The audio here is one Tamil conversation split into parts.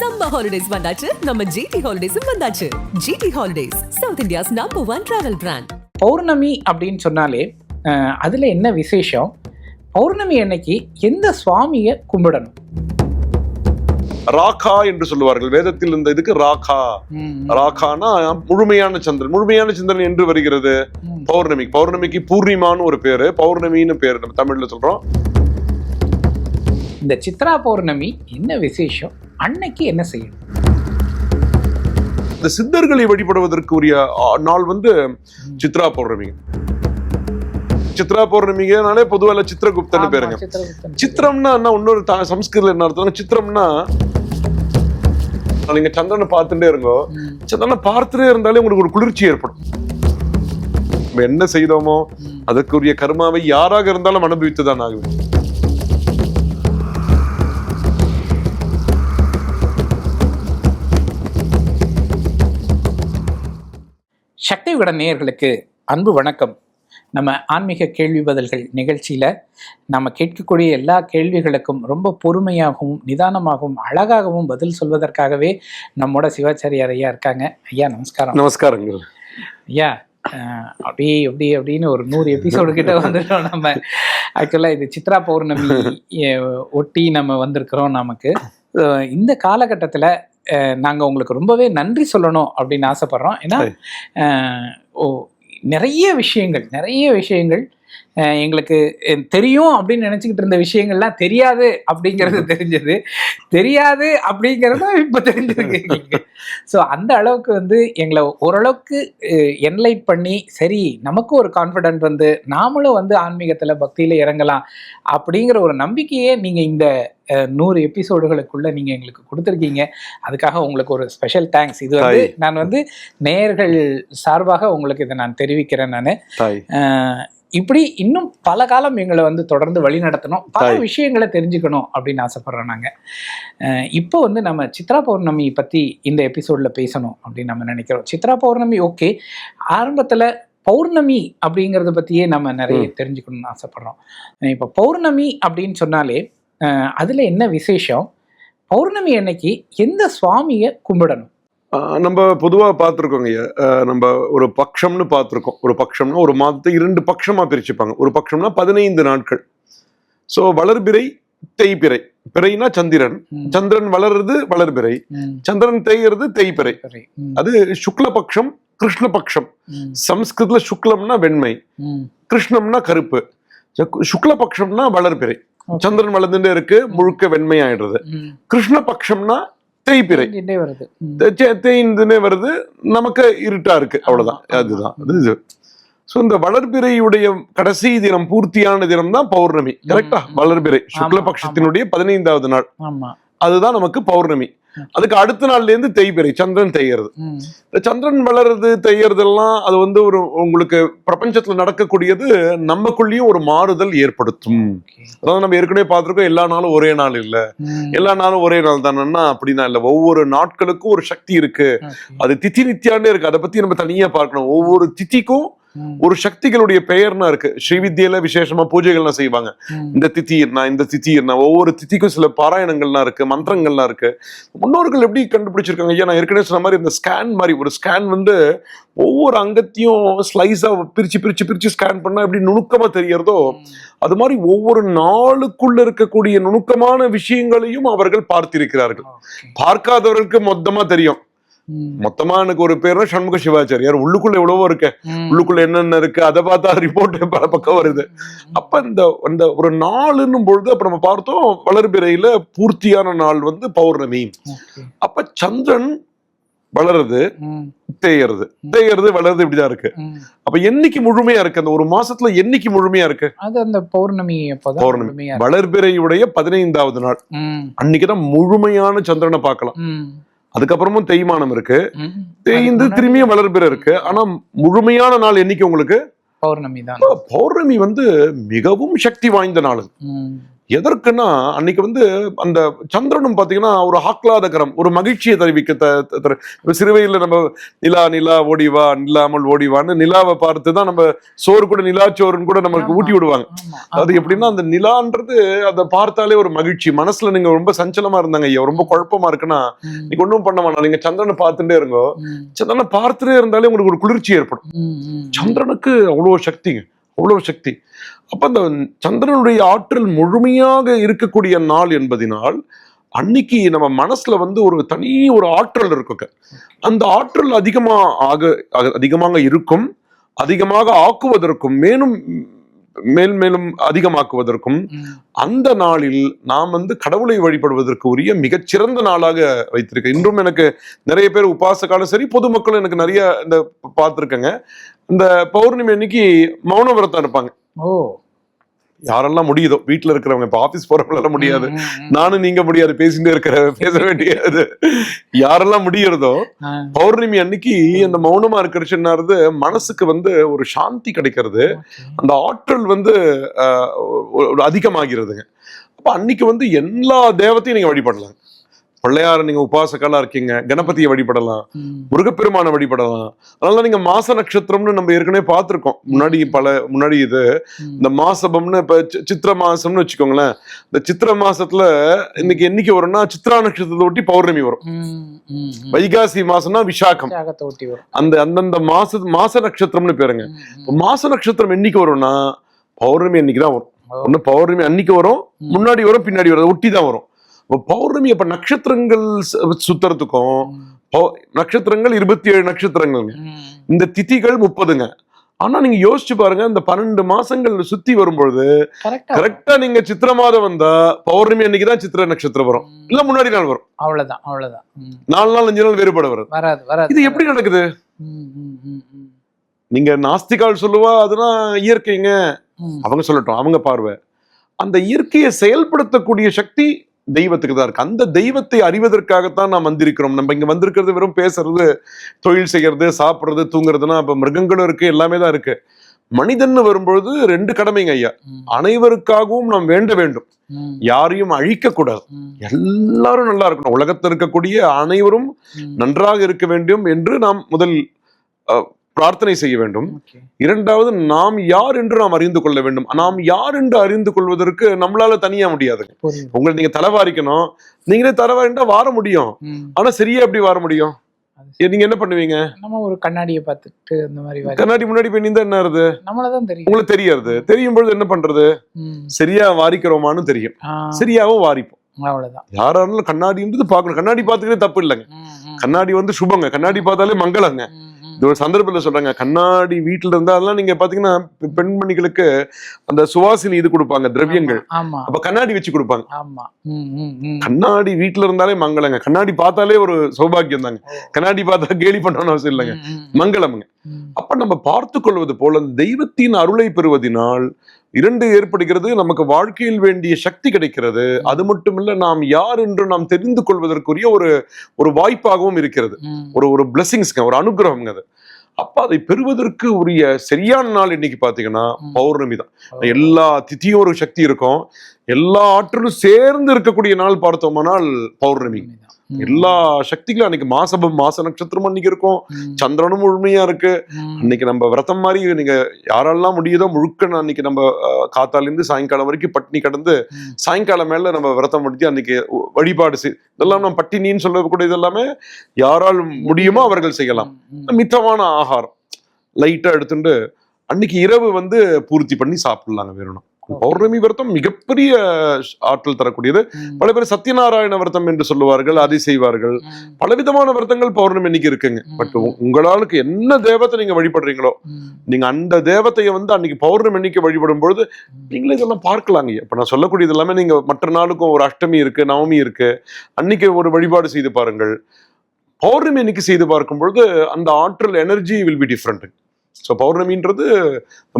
சம்மர் ஹாலிடேஸ் வந்தாச்சு. நம்ம ஜிடி ஹாலிடேஸும் வந்தாச்சு. GT holidays South India's number one travel brand பௌர்ணமி அப்படின்னு சொன்னாலே அதுல என்ன விசேஷம்? பௌர்ணமி அன்னைக்கு எந்த சுவாமியை கும்பிடணும்? ராகா என்று சொல்லுவார்கள். வேதத்தில் இந்த இதுக்கு ராகா ராகானா முழுமையான சந்திரன். முழுமையான சந்திரன் என்று வருகிறது. பௌர்ணமி. பௌர்ணமிக்கு பூர்ணிமான்னு ஒரு பேரு. பௌர்ணமின்னு பேரு நம்ம தமிழ்ல சொல்றோம். இந்த சித்ரா பௌர்ணமி என்ன விசேஷம்? அன்னைக்கு என்ன செய்யணும்? இந்த சித்தர்களை வழிபடுவதற்கு உரிய நாள் வந்து சித்ரா பௌர்ணமி. சித்ரா பௌர்ணமிங்கனாலே பொதுவாக சித்திரகுப்தன்னு பேருங்க. சித்திரம்னா என்ன? இன்னொரு சம்ஸ்கிருதம் என்ன அர்த்தம் சித்திரம்னா நீங்க சந்திரனை பார்த்துட்டே இருங்கோ. சந்திரனை பார்த்துட்டே இருந்தாலே உங்களுக்கு ஒரு குளிர்ச்சி ஏற்படும். நம்ம என்ன செய்தோமோ. அதற்குரிய கர்மாவை யாராக இருந்தாலும் அனுபவித்துதான் ஆகும் சக்தி விகட நேயர்களுக்கு அன்பு வணக்கம். நம்ம ஆன்மீக கேள்வி பதில்கள் நிகழ்ச்சியில நம்ம கேட்கக்கூடிய எல்லா கேள்விகளுக்கும் ரொம்ப பொறுமையாகவும் நிதானமாகவும் அழகாகவும் பதில் சொல்வதற்காகவே நம்மோட சிவாச்சாரியார் ஐயா இருக்காங்க. ஐயா நமஸ்காரம். நமஸ்காரங்கள் ஐயா அப்படியே அப்படி அப்படின்னு ஒரு நூறு எபிசோடு கிட்ட வந்துட்டோம் நம்ம. ஆக்சுவலாக இது சித்ரா பௌர்ணமி ஒட்டி நம்ம வந்திருக்கிறோம் நமக்கு. இந்த காலகட்டத்தில் நாங்கள் உங்களுக்கு ரொம்பவே நன்றி சொல்லணும் அப்படின்னு ஆசைப்படுறோம். ஏன்னா நிறைய விஷயங்கள் நிறைய விஷயங்கள் எங்களுக்கு தெரியும் அப்படின்னு நினச்சிக்கிட்டு இருந்த விஷயங்கள்லாம் தெரியாது அப்படிங்கிறது தெரிஞ்சது. தெரியாது அப்படிங்கிறதும் இப்போ தெரிஞ்சிருக்கு ஸோ அந்த அளவுக்கு வந்து எங்களை ஓரளவுக்கு என்லைட் பண்ணி சரி நமக்கு ஒரு கான்ஃபிடென்ட் வந்து நாமளும் வந்து ஆன்மீகத்தில் பக்தியில் இறங்கலாம் அப்படிங்கிற ஒரு நம்பிக்கையே நீங்கள் இந்த நூறு எபிசோடுகளுக்குள்ள நீங்கள் எங்களுக்கு கொடுத்துருக்கீங்க. அதுக்காக உங்களுக்கு ஒரு ஸ்பெஷல் தேங்க்ஸ் இது வந்து. நான் வந்து நேயர்கள் சார்பாக உங்களுக்கு இதை நான் தெரிவிக்கிறேன் நான். இப்படி இன்னும் பல காலம் எங்களை வந்து தொடர்ந்து வழி நடத்தணும். பல. விஷயங்களை தெரிஞ்சுக்கணும் அப்படின்னு ஆசைப்படுறோம் நாங்கள் இப்போ வந்து நம்ம சித்ரா பௌர்ணமி பற்றி இந்த எபிசோடில் பேசணும் அப்படின்னு நம்ம நினைக்கிறோம். சித்ரா பௌர்ணமி ஓகே ஆரம்பத்தில் பௌர்ணமி அப்படிங்கிறத பற்றியே நம்ம நிறைய தெரிஞ்சுக்கணும்னு ஆசைப்படுறோம். இப்போ பௌர்ணமி அப்படின்னு சொன்னாலே அதுல என்ன விசேஷம்? பௌர்ணமி அன்னைக்கு எந்த சுவாமியை கும்பிடணும்? நம்ம பொதுவா பார்த்துருக்கோங்க ஐயா. நம்ம ஒரு பக்ஷம்னு பார்த்துருக்கோம். ஒரு பக்ஷம்னா ஒரு மாதத்தை இரண்டு பட்சமா பிரிச்சுப்பாங்க. ஒரு பட்சம்னா பதினைந்து நாட்கள். ஸோ வளர்பிறை தேய்பிறை. பிறைனா சந்திரன். சந்திரன் வளருது வளர்பிறை. சந்திரன் தேய்கிறது தேய்பிறை. அது சுக்லபக்ஷம் கிருஷ்ணபக்ஷம். ம், சம்ஸ்கிருதத்துல சுக்லம்னா வெண்மை. கிருஷ்ணம்னா கருப்பு. சுக்லபக்ஷம்னா வளர்பிறை. சந்திரன் வளர்ந்துட்டே இருக்கு முழுக்க வெண்மையாயிடுறது. ம். கிருஷ்ணபக்ஷம்னா தேய்பிறை. வருது. தேய்ந்துனே வருது. நமக்கு இருட்டா இருக்கு. அவ்வளவுதான். அதுதான். அது ஸோ இந்த வளர்பிறையுடைய கடைசி தினம் பூர்த்தியான தினம் தான் பௌர்ணமி கரெக்டா. வளர்பிறை. சுக்லபக்ஷத்தினுடைய பதினைந்தாவது நாள். ஆமா. அதுதான் நமக்கு பௌர்ணமி. அதுக்கு அடுத்த நாள்ல இருந்து தேய்பிறை சந்திரன் தேய்கிறது. ம், இந்த சந்திரன் வளருது தேயறதெல்லாம் அது வந்து ஒரு உங்களுக்கு பிரபஞ்சத்துல நடக்கக்கூடியது நமக்குள்ளேயும் ஒரு மாறுதல் ஏற்படுத்தும். அதாவது நம்ம ஏற்கனவே பார்த்திருக்கோம் எல்லா நாளும் ஒரே நாள் இல்ல. எல்லா நாளும் ஒரே நாள் தானேன்னா அப்படின்னா இல்ல. ஒவ்வொரு நாட்களுக்கும் ஒரு சக்தி இருக்கு. அது திதி நித்தியாண்டே இருக்கு. அதை பத்தி நம்ம தனியா பார்க்கணும். ஒவ்வொரு திதிக்கும் ம், ஒரு சக்திகளுடைய பெயர்னா இருக்கு. ஸ்ரீவித்யில விசேஷமா பூஜைகள்லாம் செய்வாங்க. இந்த திதி என்ன இந்த திதி என்ன ஒவ்வொரு திதிக்கும் சில பாராயணங்கள்லாம் இருக்கு மந்திரங்கள்லாம் இருக்கு. முன்னோர்கள் எப்படி கண்டுபிடிச்சிருக்காங்க? ஐயா நான் ஏற்கனவே சொன்ன மாதிரி இந்த ஸ்கேன் மாதிரி ஒரு ஸ்கேன் வந்து ஒவ்வொரு அங்கத்தையும் ஸ்லைஸா பிரிச்சு பிரிச்சு பிரிச்சு ஸ்கேன் பண்ணா எப்படி நுணுக்கமா தெரியறதோ அது மாதிரி ஒவ்வொரு நாளுக்குள்ள இருக்கக்கூடிய நுணுக்கமான விஷயங்களையும் அவர்கள் பார்த்திருக்கிறார்கள். பார்க்காதவர்களுக்கு மொத்தமா தெரியும். மொத்தமா எனக்கு ஒரு பேர் சண்முக சிவாச்சாரியார். உள்ளுக்குள்ள எவ்வளவோ இருக்கு. உள்ளுக்குள்ள என்னென்ன இருக்கு அதை பார்த்தா ரிப்போர்ட் பல பக்கம் வருது. அப்ப இந்த அந்த ஒரு நாளுன்னும் பொழுது அப்ப நம்ம பார்த்தோம் வளர்பிறையில பூர்த்தியான நாள் வந்து பௌர்ணமி. அப்ப சந்திரன் வளருது தேயறது. தேயறது வளருது இப்படிதான் இருக்கு. அப்ப என்னைக்கு முழுமையா இருக்கு? அந்த ஒரு மாசத்துல என்னைக்கு முழுமையா இருக்கு? அது அந்த பௌர்ணமி பௌர்ணமி. வளர்பிறையுடைய பதினைந்தாவது நாள். அன்னைக்குதான் முழுமையான சந்திரனை பார்க்கலாம். அதுக்கப்புறமும் தேய்மானம் இருக்கு. தேய்ந்து திரும்பியும் வளர்பிறை இருக்கு. ஆனா முழுமையான நாள் என்னைக்கு உங்களுக்கு? பௌர்ணமி தான். பௌர்ணமி வந்து மிகவும் சக்தி வாய்ந்த நாள். எதற்குன்னா அன்னைக்கு வந்து அந்த சந்திரனும் பாத்தீங்கன்னா ஒரு ஆஹ்லாதகரம் ஒரு மகிழ்ச்சியை தெரிவிக்க சிறுவையில் நம்ம நிலா நிலா ஓடிவா நில்லாமல் ஓடிவான்னு நிலாவை பார்த்து தான் நம்ம சோறு கூட நிலாச்சோறுன்னு கூட நமக்கு ஊட்டி விடுவாங்க. அது. எப்படின்னா அந்த நிலான்றது அதை பார்த்தாலே ஒரு மகிழ்ச்சி. மனசுல நீங்க ரொம்ப சஞ்சலமா இருந்தாங்க ஐயா ரொம்ப குழப்பமா இருக்குன்னா நீங்க ஒண்ணும் பண்ண வேணாம். நீங்க சந்திரனை பார்த்துட்டே இருங்கோ. சந்திரனை பார்த்துட்டே இருந்தாலே உங்களுக்கு ஒரு குளிர்ச்சி ஏற்படும். சந்திரனுக்கு அவ்வளவு சக்திங்க. அவ்வளவு சக்தி. அப்ப அந்த சந்திரனுடைய ஆற்றல் முழுமையாக இருக்கக்கூடிய நாள் என்பதினால் அன்னைக்கு நம்ம மனசுல வந்து ஒரு தனி ஒரு ஆற்றல் இருக்குங்க. அந்த ஆற்றல் அதிகமா ஆக அதிகமாக இருக்கும் அதிகமாக ஆக்குவதற்கும் மேலும் மேல் மேலும் அதிகமாக்குவதற்கும் அந்த நாளில் நாம் வந்து கடவுளை வழிபடுவதற்கு உரிய மிகச்சிறந்த நாளாக வைத்திருக்கேன். இன்றும் எனக்கு நிறைய பேர் உபாசகாலும் சரி பொதுமக்களும் எனக்கு நிறைய இந்த பார்த்துருக்கேங்க. இந்த பௌர்ணமி அன்னைக்கு மௌன விரதம் இருப்பாங்க. ஓ. யாரெல்லாம் முடியுதோ வீட்டுல இருக்கிறவங்க இப்ப ஆபீஸ் போறவங்களால முடியாது. நானும் நீங்க முடியாது பேசிட்டே இருக்கிற பேச வேண்டியது. யாரெல்லாம் முடியறதோ பௌர்ணமி அன்னைக்கு அந்த மௌனமா இருக்கிறச்சுன்னாரு மனசுக்கு வந்து ஒரு சாந்தி கிடைக்கிறது. அந்த ஆற்றல் வந்து அதிகமாகிறதுங்க. அப்ப அன்னைக்கு வந்து எல்லா தேவத்தையும் நீங்க வழிபடலாம். பிள்ளையார நீங்க உபாசக்காலா இருக்கீங்க கணபதியை வழிபடலாம் முருகப்பெருமானை வழிபடலாம் அதனால நீங்க மாச நட்சத்திரம்னு நம்ம ஏற்கனவே பார்த்திருக்கோம் முன்னாடி பல முன்னாடி இது. இந்த மாசபம்னு இப்ப சித்திர மாசம்னு வச்சுக்கோங்களேன் இந்த சித்திர மாசத்துல இன்னைக்கு என்னைக்கு வரும்னா சித்ரா நட்சத்திரத்தை ஒட்டி பௌர்ணமி வரும். வைகாசி மாசம்னா விசாகம் அந்த அந்தந்த மாச மாச நட்சத்திரம்னு பேருங்க மாச நட்சத்திரம் என்னைக்கு வரும்னா பௌர்ணமி அன்னைக்கு தான் வரும். ஒண்ணு பௌர்ணமி அன்னைக்கு வரும். முன்னாடி வரும் பின்னாடி வரும் ஒட்டி தான் வரும் பௌர்ணமி அப்ப நட்சத்திரங்கள் சுத்துறதுக்கும் நட்சத்திரங்கள் இருபத்தி ஏழு நட்சத்திரங்கள்ங்க. இந்த திதிகள் முப்பதுங்க. ஆனா நீங்க யோசிச்சு பாருங்க இந்த பன்னெண்டு மாசங்கள் சுத்தி வரும்பொழுது கரெக்டா நீங்க சித்திர மாதம் வந்தா பௌர்ணமி அன்னைக்கு தான் சித்திர நட்சத்திரம் வரும். இல்ல முன்னாடி நாள் வரும். அவ்வளவுதான் அவ்வளவுதான். நாலு நாள் அஞ்சு நாள் வேறுபாடு வரும் வராது வராது இது எப்படி நடக்குது. நீங்க நாஸ்திகால் சொல்லுவா அதெல்லாம் இயற்கைங்க. அவங்க சொல்லட்டும் அவங்க பார்வை. அந்த இயற்கையை செயல்படுத்தக்கூடிய சக்தி தெய்வத்துக்கு தான் இருக்கு. அந்த தெய்வத்தை அறிவதற்காகத்தான் நாம் வந்திருக்கிறோம். நம்ம இங்க வந்திருக்கிறது வெறும் பேசுறது தொழில் செய்யறது சாப்பிடுறது தூங்குறதுன்னா அப்ப மிருகங்களும் இருக்கு எல்லாமே தான் இருக்கு. மனிதன் வரும்பொழுது ரெண்டு கடமைங்க ஐயா. அனைவருக்காகவும் நாம் வேண்ட வேண்டும். யாரையும் அழிக்க கூடாது எல்லாரும் நல்லா இருக்கணும். உலகத்தில் இருக்கக்கூடிய அனைவரும். நன்றாக இருக்க வேண்டும் என்று நாம் முதல் பிரார்த்தனை செய்ய வேண்டும். இரண்டாவது நாம் யார் என்று நாம் அறிந்து கொள்ள வேண்டும். நாம் யார் என்று அறிந்து கொள்வதற்கு நம்மளால தனியா புரியுது. உங்களை நீங்க தலைவாரிக்கணும் நீங்களே தலைவாரிட்டா வார முடியும். ஆனா சரியா எப்படி வார முடியும்? நீங்க என்ன பண்ணுவீங்க? நம்ம ஒரு கண்ணாடியை பார்த்துட்டு இந்த மாதிரி கண்ணாடி முன்னாடி போய் நின்றா என்ன ஆறுது நம்மளதான் தெரியும். உங்களுக்கு தெரியாது. தெரியும் பொழுது என்ன பண்றது. சரியா வாரிக்கிறோமான்னு தெரியும். சரியாவும் வாரிப்போம். அவ்வளவுதான். யாராலும் கண்ணாடின்றது பார்க்கணும். கண்ணாடி பார்த்துக்கிறே தப்பு இல்லைங்க. கண்ணாடி வந்து சுபங்க. கண்ணாடி பார்த்தாலே மங்களங்க. இது ஒரு சந்தர்ப்பத்துல சொல்றாங்க கண்ணாடி வீட்டுல இருந்தா அதெல்லாம் நீங்க பாத்தீங்கன்னா பெண்மணிகளுக்கு அந்த சுவாசினி இது கொடுப்பாங்க திரவியங்கள். அப்ப கண்ணாடி வச்சு கொடுப்பாங்க. கண்ணாடி வீட்டுல இருந்தாலே மங்களங்க. கண்ணாடி பார்த்தாலே ஒரு சௌபாகியம் தாங்க. கண்ணாடி பார்த்தா கேலி பண்ணணும்னு அவசியம் இல்லைங்க. மங்களம்ங்க. அப்ப நம்ம பார்த்து கொள்வது போல தெய்வத்தின் அருளை பெறுவதினால் இரண்டு ஏற்படுகிறது நமக்கு வாழ்க்கையில் வேண்டிய சக்தி கிடைக்கிறது. அது மட்டுமில்ல நாம் யார் என்று நாம் தெரிந்து கொள்வதற்குரிய ஒரு ஒரு வாய்ப்பாகவும் இருக்கிறது. ஒரு ஒரு பிளெஸிங்ஸ்ங்க ஒரு அனுகிரகம்ங்க அது. அப்ப அதை பெறுவதற்கு உரிய சரியான நாள் இன்னைக்கு பாத்தீங்கன்னா. பௌர்ணமி தான். எல்லா திதியும் ஒரு சக்தி இருக்கும். எல்லா ஆற்றலும் சேர்ந்து இருக்கக்கூடிய நாள் பார்த்தோமானால் பௌர்ணமி. எல்லா சக்திகளும் அன்னைக்கு மாசபம் மாச நட்சத்திரம் அன்னைக்கு இருக்கும். சந்திரனும் முழுமையா இருக்கு. அன்னைக்கு நம்ம விரதம் மாதிரி நீங்க யாரெல்லாம் முடியுதோ முழுக்க அன்னைக்கு நம்ம அஹ், காத்தால இருந்து சாயங்காலம் வரைக்கும் பட்டினி கடந்து. சாயங்காலம் மேல நம்ம விரதம் முடிஞ்சு அன்னைக்கு வழிபாடு செய் இதெல்லாம் நம்ம பட்டினின்னு சொல்லக்கூடிய இதெல்லாமே யாரால் முடியுமோ அவர்கள் செய்யலாம். மித்தமான ஆகாரம். லைட்டா எடுத்துட்டு அன்னைக்கு இரவு வந்து பூர்த்தி பண்ணி சாப்பிடலாங்க வேணும் பௌர்ணமி விரதம் மிகப்பெரிய ஆற்றல் தரக்கூடியது. பல பேர் சத்யநாராயண விரதம் என்று சொல்லுவார்கள் அதை செய்வார்கள். பலவிதமான விரதங்கள் பௌர்ணமி அன்னைக்கு இருக்குங்க. பட் உங்களாளுக்கு என்ன தேவத்தை நீங்க வழிபடுறீங்களோ. நீங்க அந்த தேவத்தையை வந்து அன்னைக்கு பௌர்ணமி அன்னைக்கு வழிபடும் பொழுது நீங்களே இதெல்லாம் பார்க்கலாங்க. இப்ப நான் சொல்லக்கூடியது எல்லாமே நீங்க மற்ற நாளுக்கும் ஒரு அஷ்டமி இருக்கு நவமி இருக்கு. அன்னைக்கு ஒரு வழிபாடு செய்து பாருங்கள். பௌர்ணமி அன்னைக்கு செய்து பார்க்கும் பொழுது அந்த ஆற்றல் energy will be different so பௌர்ணமின்றது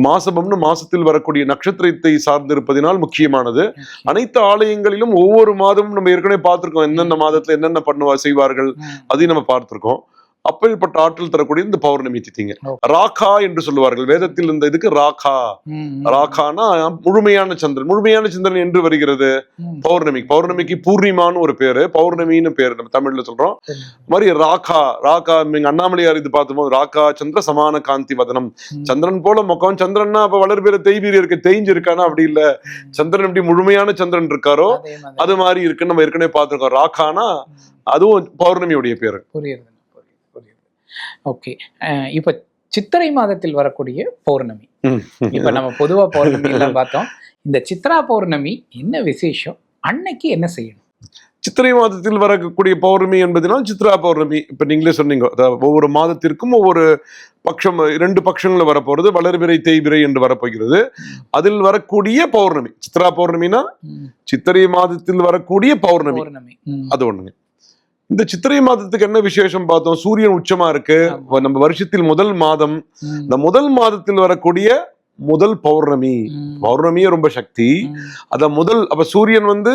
மாசபம்னு மாசத்தில் வரக்கூடிய நட்சத்திரத்தை சார்ந்திருப்பதினால் முக்கியமானது. அனைத்து ஆலயங்களிலும் ஒவ்வொரு மாதமும் நம்ம ஏற்கனவே பார்த்திருக்கோம். எந்தெந்த மாதத்துல என்னென்ன பண்ணுவா செய்வார்கள். அதையும் நம்ம பார்த்திருக்கோம். அப்பேற்பட்ட ஆற்றல் தரக்கூடிய இந்த பௌர்ணமி திதிங்க. ராகா என்று சொல்லுவார்கள். வேதத்தில் இந்த இதுக்கு ராகா ராகானா முழுமையான சந்திரன். முழுமையான சந்திரன் என்று வருகிறது. பௌர்ணமி. பௌர்ணமிக்கு பூர்ணிமான்னு ஒரு பேரு பௌர்ணமின்னு பேரு நம்ம தமிழ்ல சொல்றோம். மாதிரி ராகா ராகா நீங்க அண்ணாமலையார் இது பார்த்தோம் ராகா சந்திர சமான காந்தி வதனம். சந்திரன் போல முகம். சந்திரன்னா அப்ப வளர்பிற தேய்வீர் இருக்கு தேய்ஞ்சு இருக்கானா அப்படி இல்ல. சந்திரன் எப்படி முழுமையான சந்திரன் இருக்காரோ அதே மாதிரி. இருக்குன்னு நம்ம ஏற்கனவே பார்த்திருக்கோம். ராகானா அதுவும் பௌர்ணமியுடைய பேரு. புரியுது ஓகே இப்போ சித்திரை மாதத்தில் வரக்கூடிய பௌர்ணமி. இப்ப நம்ம பொதுவா பௌர்ணமி எல்லாம் பார்த்தோம். இந்த சித்ரா பௌர்ணமி என்ன விசேஷம்? அன்னைக்கு என்ன செய்யணும்? சித்திரை மாதத்தில் வரக்கூடிய பௌர்ணமி என்பதனால் சித்ரா பௌர்ணமி. இப்ப நீங்களே சொன்னீங்க. ஒவ்வொரு மாதத்திற்கும் ஒவ்வொரு பட்சம் இரண்டு பட்சங்கள் வரப்போறது. வளர்பிறை தேய்பிறை என்று வரப்போகிறது. அதில் வரக்கூடிய பௌர்ணமி. சித்ரா பௌர்ணமினா சித்திரை மாதத்தில் வரக்கூடிய பௌர்ணமி. அது ஒண்ணுங்க. இந்த சித்திரை மாதத்துக்கு என்ன விசேஷம் பார்த்தோம் சூரியன் உச்சமா இருக்கு. நம்ம வருஷத்தில் முதல் மாதம். இந்த முதல் மாதத்தில் வரக்கூடிய முதல் பௌர்ணமி. பௌர்ணமியே ரொம்ப சக்தி. அத முதல் அப்ப சூரியன் வந்து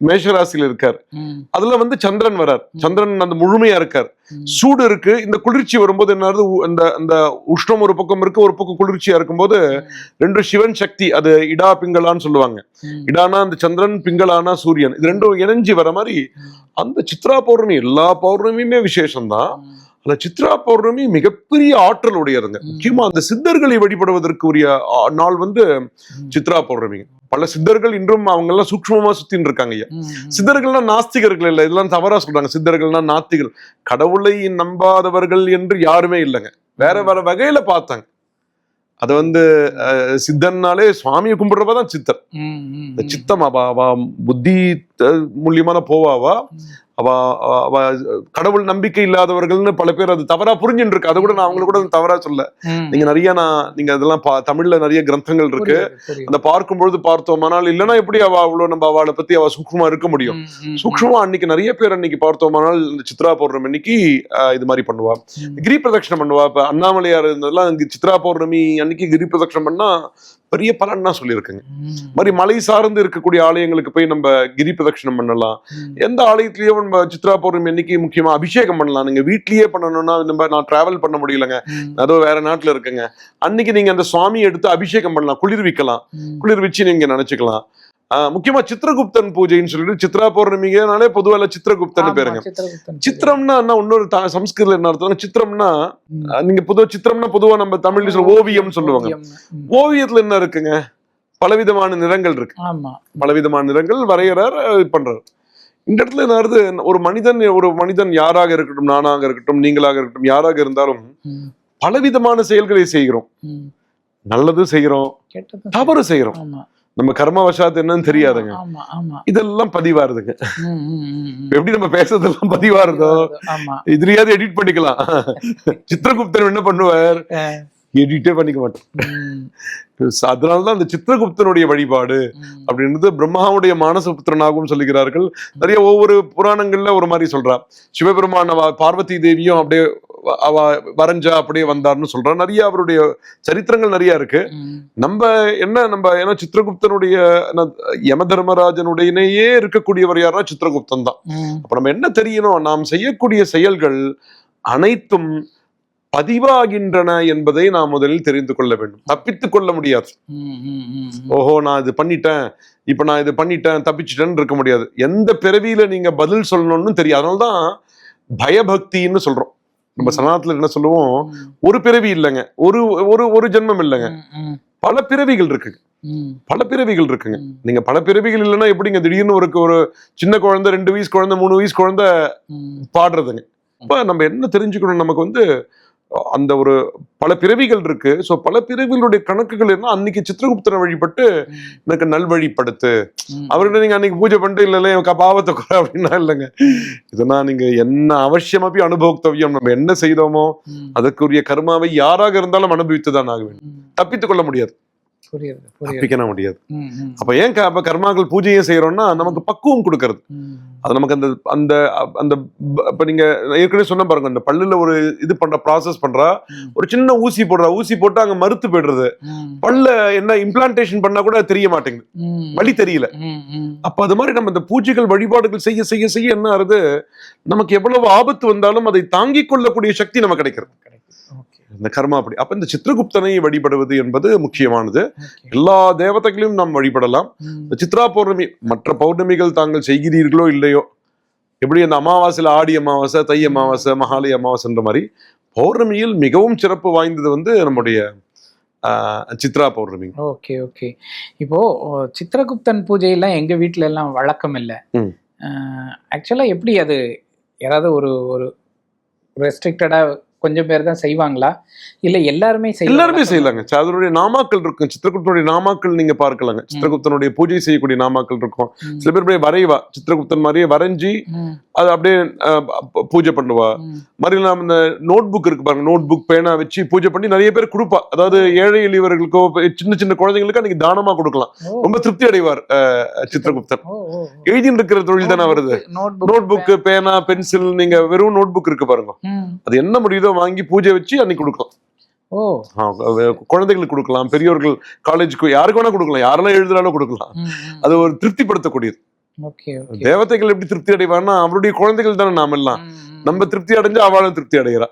மேஷராசியில் இருக்கார். அதுல வந்து சந்திரன் வரார். சந்திரன் அந்த முழுமையா இருக்கார். சூடு இருக்கு. இந்த குளிர்ச்சி வரும்போது என்ன அந்த அந்த உஷ்ணம் ஒரு பக்கம் இருக்கு ஒரு பக்கம் குளிர்ச்சியா இருக்கும்போது ரெண்டு சிவன் சக்தி அது இடா பிங்களான்னு சொல்லுவாங்க. இடானா அந்த சந்திரன் பிங்களானா சூரியன். இது ரெண்டும் இணைஞ்சு வர மாதிரி அந்த சித்ரா பௌர்ணமி எல்லா பௌர்ணமியுமே விசேஷம்தான். அந்த சித்ரா பௌர்ணமி மிகப்பெரிய ஆற்றல் உடையதுங்க. முக்கியமா அந்த சித்தர்களை வழிபடுவதற்கு உரிய நாள் வந்து சித்ரா பௌர்ணமி. பல சித்தர்கள் இன்றும் அவங்க எல்லாம் சூக்ஷ்மமா சுத்தின்னு இருக்காங்க ஐயா. சித்தர்கள்னா நாஸ்திகர்கள் இல்ல இதெல்லாம் தவறா சொல்றாங்க. சித்தர்கள்னா நாஸ்திகள் கடவுளை நம்பாதவர்கள் என்று யாருமே இல்லைங்க. வேற வேற வகையில பார்த்தாங்க. அது வந்து சித்தன்னாலே சுவாமியை கும்பிடுறவ தான் சித்தர். இந்த சித்தம் அவ அவ புத்தி மூலியமான போவாவா அவ கடவுள் நம்பிக்கை இல்லாதவர்கள்னு பல பேர் அது தவறா புரிஞ்சுட்டு இருக்கு அதை கூட நான் அவங்களை கூட தவறா சொல்ல. நீங்க நிறைய நான் நீங்க அதெல்லாம் பா- தமிழ்ல நிறைய கிரந்தங்கள் இருக்கு. அந்த பார்க்கும் பொழுது பார்த்தோமானால் இல்லைன்னா எப்படி அவ அவ்வளவு நம்ம அவளை பத்தி அவ சூக்ஷ்மமா இருக்க முடியும் ம். ம். சூக்ஷ்மமா அன்னைக்கு நிறைய பேர் அன்னைக்கு பார்த்தோமானால் இந்த சித்ரா பௌர்ணமி அன்னைக்கு இது மாதிரி பண்ணுவா. கிரி பிரதட்சணம் பண்ணுவா இப்ப அண்ணாமலையார் இருந்ததெல்லாம் சித்ரா பௌர்ணமி அன்னைக்கு கிரி பிரதட்சணம் பண்ணா பெரிய பலன் தான் சொல்லியிருக்குங்க. மாதிரி மலை சார்ந்து இருக்கக்கூடிய ஆலயங்களுக்கு போய் நம்ம கிரி பிரதட்சணம் பண்ணலாம். எந்த ஆலயத்திலயும் நம்ம சித்ரா பௌர்ணமி அன்னைக்கு முக்கியமா அபிஷேகம் பண்ணலாம் நீங்க வீட்லயே பண்ணணும்னா நம்ம நான் டிராவல் பண்ண முடியலங்க. அதோ வேற நாட்டுல இருக்குங்க அன்னைக்கு நீங்க அந்த சுவாமியை எடுத்து அபிஷேகம் பண்ணலாம் குளிர்விக்கலாம். குளிர்விச்சு நீங்க நினைச்சுக்கலாம் முக்கியமா சித்திரகுப்தன் பூஜைன்னு சொல்லிட்டு சித்ரா பௌர்ணமிங்கனாலே பொதுவால சித்திரகுப்தன் பேருங்க சித்திரம்னா என்ன? இன்னொரு சம்ஸ்கிருதத்துல என்ன அர்த்தம் சித்திரம்னா நீங்க பொதுவா சித்திரம்னா பொதுவா நம்ம தமிழ்ல சொல்ல ஓவியம் சொல்லுவாங்க. ஓவியத்துல என்ன இருக்குங்க? பலவிதமான நிறங்கள் இருக்கு. பலவிதமான நிறங்கள் வரையறார் இது பண்றாரு. இந்த இடத்துல என்ன ஆகுது? ஒரு மனிதன் ஒரு மனிதன் யாராக இருக்கட்டும் நானாக இருக்கட்டும் நீங்களாக இருக்கட்டும் யாராக இருந்தாலும். பலவிதமான செயல்களை செய்கிறோம். நல்லது செய்கிறோம் தவறு செய்கிறோம். ஆமா. நம்ம கர்மவசாத்து என்னன்னு தெரியாதுங்க. இதெல்லாம் பதிவாருதுங்க. எப்படி நம்ம பேசுறதெல்லாம் பதிவாருதோ இதுலயாவது எடிட் பண்ணிக்கலாம். சித்திரகுப்தன் என்ன பண்ணுவார்? எடிட்டே பண்ணிக்க மாட்டார். ம், அதனாலதான் அந்த சித்திரகுப்தனுடைய வழிபாடு. அப்படின்றது பிரம்மாவுடைய மானசபுத்திரனாகவும் சொல்லுகிறார்கள். நிறைய ஒவ்வொரு புராணங்கள்ல ஒரு மாதிரி சொல்றா. சிவபெருமான் பார்வதி தேவியும் அப்படியே அவ வரைஞ்சா அப்படியே வந்தார்னு சொல்றா நிறைய அவருடைய சரித்திரங்கள் நிறைய இருக்கு. நம்ம என்ன நம்ம ஏன்னா சித்திரகுப்தனுடைய யம தர்மராஜனுடையனேயே இருக்கக்கூடியவர் யாருன்னா சித்திரகுப்தன் தான். அப்ப நம்ம என்ன தெரியணும்? நாம் செய்யக்கூடிய செயல்கள் அனைத்தும் பதிவாகின்றன என்பதை நாம் முதலில் தெரிந்து கொள்ள வேண்டும். தப்பித்துக் கொள்ள முடியாது. ஓஹோ நான் இது பண்ணிட்டேன். இப்ப நான் இது பண்ணிட்டேன் தப்பிச்சிட்டேன்னு இருக்க முடியாது. எந்த பிறவியில நீங்க பதில் சொல்லணும்னு தெரியும் அதனாலதான் பயபக்தின்னு சொல்றோம். நம்ம சனாத்துல என்ன சொல்லுவோம்? ஒரு பிறவி இல்லைங்க. ஒரு ஒரு ஒரு ஜென்மம் இல்லைங்க. பல பிறவிகள் இருக்குங்க. பல பிறவிகள் இருக்குங்க. நீங்க பல பிறவிகள் இல்லைன்னா எப்படிங்க? திடீர்னு ஒரு ஒரு சின்ன குழந்தை ரெண்டு வயசு குழந்தை மூணு வயசு குழந்தை. பாடுறதுங்க. இப்ப நம்ம என்ன தெரிஞ்சுக்கணும்? நமக்கு வந்து அந்த ஒரு பல பிறவிகள் இருக்கு. சோ பல பிறவிகளுடைய கணக்குகள் என்ன? அன்னைக்கு சித்திரகுப்தனை வழிபட்டு எனக்கு நல்வழிப்படுத்து. அவர்கிட்ட நீங்க அன்னைக்கு பூஜை பண்ணிட்டு இல்ல இல்ல பாவத்தை குறை அப்படின்னா இல்லைங்க. இதெல்லாம் நீங்க என்ன அவசியமாப்பி அனுபவத்தவியம் நம்ம என்ன செய்தோமோ அதற்குரிய கர்மாவை யாராக இருந்தாலும் அனுபவித்துதான் ஆக வேண்டும். தப்பித்துக் கொள்ள முடியாது. புரியுது புரியுது. தப்பிக்க முடியாது. அப்ப ஏன் கர்மாக்கள் பூஜையே செய்யறோம்னா நமக்கு பக்குவம் கொடுக்கறது. அது நமக்கு அந்த அந்த அந்த இப்ப நீங்க ஏற்கனவே சொன்ன பாருங்க இந்த பல்லுல ஒரு இது பண்ற ப்ராசஸ் பண்றா. ஒரு சின்ன ஊசி போடுறா ஊசி போட்டு அங்க மறுத்து போயிடுறது. பல்ல என்ன இம்ப்ளான்டேஷன் பண்ணா கூட தெரிய மாட்டேங்குது. வழி தெரியல. அப்ப அது மாதிரி நம்ம இந்த பூஜைகள் வழிபாடுகள் செய்ய செய்ய செய்ய என்ன ஆகுது? நமக்கு எவ்வளவு ஆபத்து வந்தாலும் அதை தாங்கிக் கொள்ளக்கூடிய சக்தி நமக்கு கிடைக்கிறது. இந்த கர்மா அப்படி. அப்ப இந்த சித்திரகுப்தனை வழிபடுவது என்பது முக்கியமானது. எல்லா தேவதைகளையும் நாம் வழிபடலாம். சித்ரா பௌர்ணமி மற்ற பௌர்ணமிகள் தாங்கள் செய்கிறீர்களோ இல்லையோ? எப்படி அந்த அமாவாசையில ஆடி அமாவாசை தை அமாவாசை மகாலி அமாவாசைன்ற மாதிரி பௌர்ணமியில் மிகவும் சிறப்பு வாய்ந்தது வந்து நம்முடைய சித்ரா பௌர்ணமி. Okay okay. இப்போ சித்திரகுப்தன் பூஜையெல்லாம் எங்க வீட்ல எல்லாம் வழக்கம் இல்லை. ஆக்சுவலா எப்படி அது யாராவது ஒரு ஒரு ரெஸ்ட்ரிக்டடா கொஞ்சம் பேர் தான் செய்வாங்களா? இல்ல எல்லாருமே எல்லாருமே செய்யலாங்க. அதனுடைய நாமாக்கள் இருக்கும். சித்திரகுப்தனுடைய நாமாக்கள் நீங்க பார்க்கலாங்க. சித்திரகுப்தனுடைய பூஜை செய்யக்கூடிய நாமாக்கள் இருக்கும். சில பேர் அப்படியே வரைவா. சித்திரகுப்தன் மாதிரியே வரைஞ்சி அது அப்படியே பூஜை பண்ணுவா. மாதிரி நாம இந்த நோட் புக் இருக்கு பாருங்க நோட் புக் பேனா வச்சு பூஜை பண்ணி நிறைய பேர் கொடுப்பா. அதாவது ஏழை எளியவர்களுக்கோ சின்ன சின்ன குழந்தைங்களுக்கு அன்னைக்கு தானமா கொடுக்கலாம். ரொம்ப திருப்தி அடைவார் ஓ. எழுதின்னு இருக்கிற தொழில் தானே வருது நோட் புக் பேனா பென்சில் நீங்க வெறும் நோட் புக் இருக்கு பாருங்க. அது என்ன முடியுதோ வாங்கி பூஜை வச்சு அன்னைக்கு கொடுக்கலாம். குழந்தைகளுக்கு கொடுக்கலாம் பெரியோர்கள் காலேஜுக்கு யாருக்கு வேணா கொடுக்கலாம் யாரெல்லாம் எழுதுறாலும் கொடுக்கலாம். அது ஒரு திருப்திப்படுத்தக்கூடியது. தேவதைகள் எப்படி திருப்தி அடைவான்னா அவருடைய குழந்தைகள் தானே நாம எல்லாம். நம்ம திருப்தி அடைஞ்சு அவளும் திருப்தி அடைகிறா.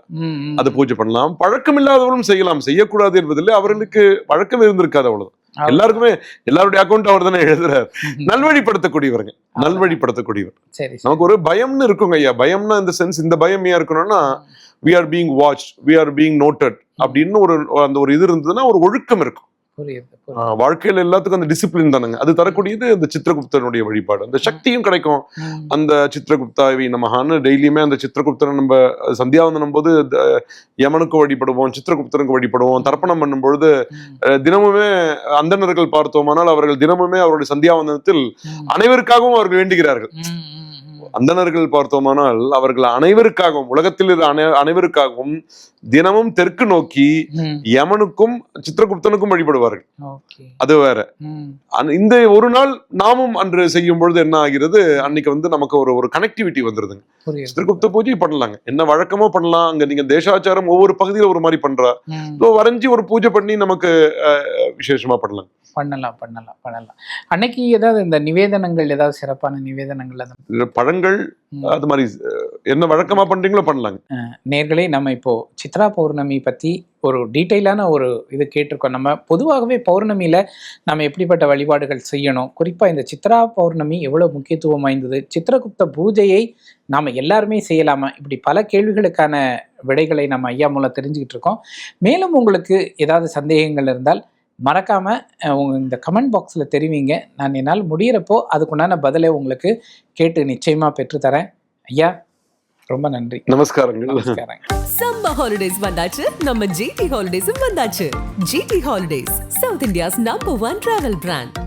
அது பூஜை பண்ணலாம். பழக்கம் இல்லாதவர்களும் செய்யலாம். செய்யக்கூடாது என்பதில்லை. அவர்களுக்கு பழக்கம் இருந்திருக்காது அவ்வளவு அவ்வளவு. எல்லாருக்குமே எல்லாருடைய அக்கௌண்ட் அவர் தானே எழுதுறாரு. நல்வழிப்படுத்தக்கூடியவருங்க நல்வழிப்படுத்தக்கூடியவர். நமக்கு ஒரு பயம்னு இருக்குங்க ஐயா. பயம்னா இந்த சென்ஸ் இந்த பயம் ஏன் இருக்கணும்னா we are being watch we are being noted அப்படின்னு ஒரு அந்த ஒரு இது இருந்ததுன்னா ஒரு ஒழுக்கம் இருக்கும். வாழ்க்கையில எல்லாத்துக்கும் அந்த டிசிப்ளின் தானுங்க அது தரக்கூடியது அந்த சித்திரகுப்தனுடைய வழிபாடு அந்த சக்தியும் கிடைக்கும். அந்த சித்திரகுப்தாவி நமகான்னு டெய்லியுமே அந்த சித்திரகுப்தனை நம்ம சந்தியாவந்தனம் போது யமனுக்கு வழிபடுவோம் சித்திரகுப்தனுக்கு வழிபடுவோம் தர்ப்பணம் பண்ணும் பொழுது ம். அஹ், தினமுமே அந்தணர்கள் பார்த்தோமானால் அவர்கள் தினமுமே அவருடைய சந்தியாவந்தனத்தில். அனைவருக்காகவும் அவர்கள் வேண்டுகிறார்கள். அந்தணர்கள் பார்த்தோமானால் அவர்கள் அனைவருக்காகவும் உலகத்தில் அனை அனைவருக்காகவும் தினமும் தெற்கு நோக்கி. யமனுக்கும் சித்திரகுப்தனுக்கும் வழிபடுவார்கள். அது வேற. இந்த ஒரு நாள் நாமும் அன்று செய்யும் பொழுது என்ன ஆகிறது? அன்னைக்கு வந்து நமக்கு ஒரு ஒரு கனெக்டிவிட்டி வந்துருதுங்க. சித்திரகுப்த பூஜை பண்ணலாங்க. என்ன வழக்கமோ பண்ணலாம். அங்க நீங்க தேசாச்சாரம் ஒவ்வொரு பகுதியில ஒரு மாதிரி பண்றா. வரைஞ்சி ஒரு பூஜை பண்ணி நமக்கு விசேஷமா பண்ணலாம். பண்ணலாம் பண்ணலாம் பண்ணலாம். அன்னைக்கு ஏதாவது இந்த நிவேதனங்கள் ஏதாவது சிறப்பான நிவேதனங்கள் பழங்கள் ம். அது மாதிரி என்ன வழக்கமா பண்றீங்களோ பண்ணலாங்க. நேர்களே நம்ம இப்போ சித்ரா பௌர்ணமி பத்தி ஒரு டீட்டெயிலான ஒரு இது கேட்டிருக்கோம். நம்ம பொதுவாகவே பௌர்ணமியில நம்ம எப்படிப்பட்ட வழிபாடுகள் செய்யணும்? குறிப்பா இந்த சித்ரா பௌர்ணமி எவ்வளவு முக்கியத்துவம் வாய்ந்தது? சித்திரகுப்த பூஜையை நாம எல்லாருமே செய்யலாமா? இப்படி பல கேள்விகளுக்கான விடைகளை நம்ம ஐயா மூலம் தெரிஞ்சுக்கிட்டு இருக்கோம் மேலும் உங்களுக்கு ஏதாவது சந்தேகங்கள் இருந்தால் மறக்காம அஹ், உங்க இந்த கமெண்ட் பாக்ஸ்ல தெரிவிங்க. நான் என்னால் முடியிறப்போ அதுக்குண்டான பதிலை உங்களுக்கு கேட்டு நிச்சயமா பெற்றுத்தரேன். ஐயா ரொம்ப நன்றி. நமஸ்காரங்கள். நமஸ்காரம் சம்மர் ஹாலிடேஸ் வந்தாச்சு. நம்ம ஜிடி ஹாலிடேஸும் வந்தாச்சு. GT holidays South India's number one travel brand